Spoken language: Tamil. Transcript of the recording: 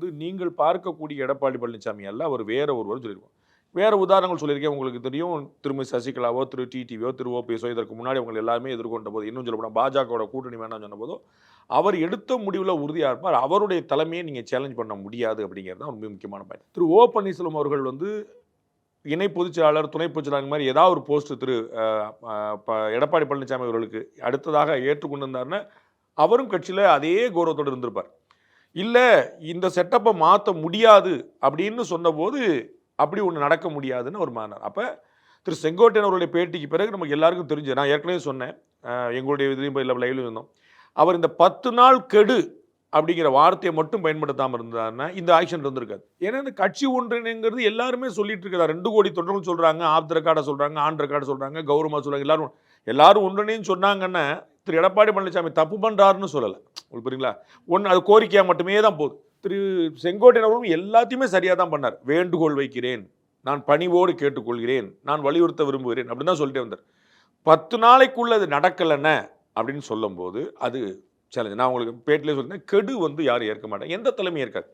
வந்து நீங்கள் பார்க்கக்கூடிய எடப்பாடி பழனிசாமி அல்ல அவர் வேற ஒருவர் சொல்லியிருக்கோம் வேற உதாரணங்கள் சொல்லியிருக்கேன் உங்களுக்கு தெரியும். திருமதி சசிகலாவோ திரு டிடிவியோ திரு ஓபிஎஸோ இதற்கு முன்னாடி அவங்களை எல்லாருமே எதிர்கொண்ட போது இன்னும் சொல்லப்போனால் பாஜகவோட கூட்டணி வேணாம்னு சொன்ன போதோ அவர் எடுத்த முடிவில் உறுதியாக இருப்பார். அவருடைய தலைமையை நீங்கள் சேலஞ்ச் பண்ண முடியாது அப்படிங்கிறது தான் ரொம்ப முக்கியமான பாயிண்ட் திரு ஓ பன்னீர்செல்வம் அவர்கள் வந்து இணை பொதுச்செயலாளர் துணை பொதுச்செயலாளர் மாதிரி ஏதாவது ஒரு போஸ்ட் திரு ப- எடப்பாடி பழனிசாமி அவர்களுக்கு அடுத்ததாக ஏற்றுக்கொண்டிருந்தாருன்னா அவரும் கட்சியில் அதே கௌரவத்தோடு இருந்திருப்பார். இல்லை இந்த செட்டப்பை மாற்ற முடியாது அப்படின்னு சொன்னபோது அப்படி ஒன்று நடக்க முடியாதுன்னு ஒரு மாறினார் அப்போ திரு செங்கோட்டையன் அவருடைய பேட்டிக்கு பிறகு நமக்கு எல்லாருக்கும் தெரிஞ்சு நான் ஏற்கனவே சொன்னேன் எங்களுடைய இதுலையும் இல்லை லைவ்லையும் இருந்தோம். அவர் இந்த பத்து நாள் கெடு அப்படிங்கிற வார்த்தையை மட்டும் பயன்படுத்தாமல் இருந்தாருன்னா இந்த ஆக்ஷன் இருந்திருக்காது. ஏன்னா இந்த கட்சி ஒன்றிணைங்கிறது எல்லாருமே சொல்லிட்டு இருக்கிறார் ரெண்டு கோடி தொண்டர்கள் சொல்கிறாங்க ஆப்த ரெக்கார்டை சொல்கிறாங்க ஆன் ரெக்கார்டை சொல்கிறாங்க கௌரவமாக சொல்கிறாங்க எல்லாரும் எல்லாரும் ஒன்றிணைன்னு சொன்னாங்கன்னா திரு எடப்பாடி பழனிசாமி தப்பு பண்ணுறாருன்னு சொல்லலை. உங்களுக்கு புரியுங்களா? ஒன்று அது கோரிக்கையாக மட்டுமே தான் போகுது. திரு செங்கோட்டையன் அவர்களும் எல்லாத்தையுமே சரியாக தான் பண்ணார். வேண்டுகோள் வைக்கிறேன் நான் பணிவோடு கேட்டுக்கொள்கிறேன் நான் வலியுறுத்த விரும்புகிறேன் அப்படின்னு தான் சொல்லிட்டே வந்தார். பத்து நாளைக்குள்ள அது நடக்கலைன்னு அப்படின்னு சொல்லும்போது அது சேலஞ்ச் நான் உங்களுக்கு பேட்டிலே சொல்லிட்டேன் கெடு வந்து யாரும் ஏற்க மாட்டேன் எந்த தலைமையும் ஏற்காது.